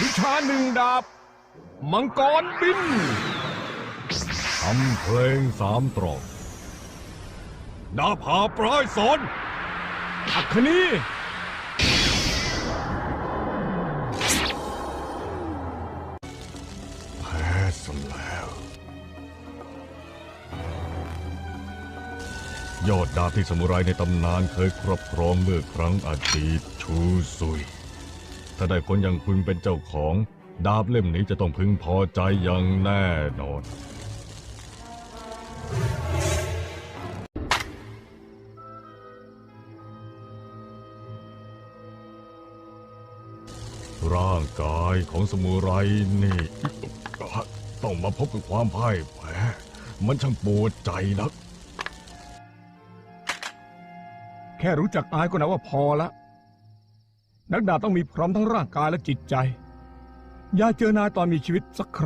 วิชาหนึ่งดาบ มังกรบินทำเพลงสามตรอกดาบหาปลายสนอัคนีแพ้ซะแล้ว ยอดดาบที่สมุไรในตำนานเคยครอบครองเมื่อครั้งอดีตชูซุย ถ้าได้คนอย่างคุณเป็นเจ้าของ ดาบเล่มนี้จะต้องพึงพอใจอย่างแน่นอน ร่างกายของสมุไรนี่ ต้องมาพบกับความพ่ายแพ้มันช่างปวดใจนัก แค่รู้จักอายก็นับว่าพอละ นักดาบต้องมีพร้อมทั้งร่างกายและจิตใจ อย่าเจอนายตอนมีชีวิตสักครั้ง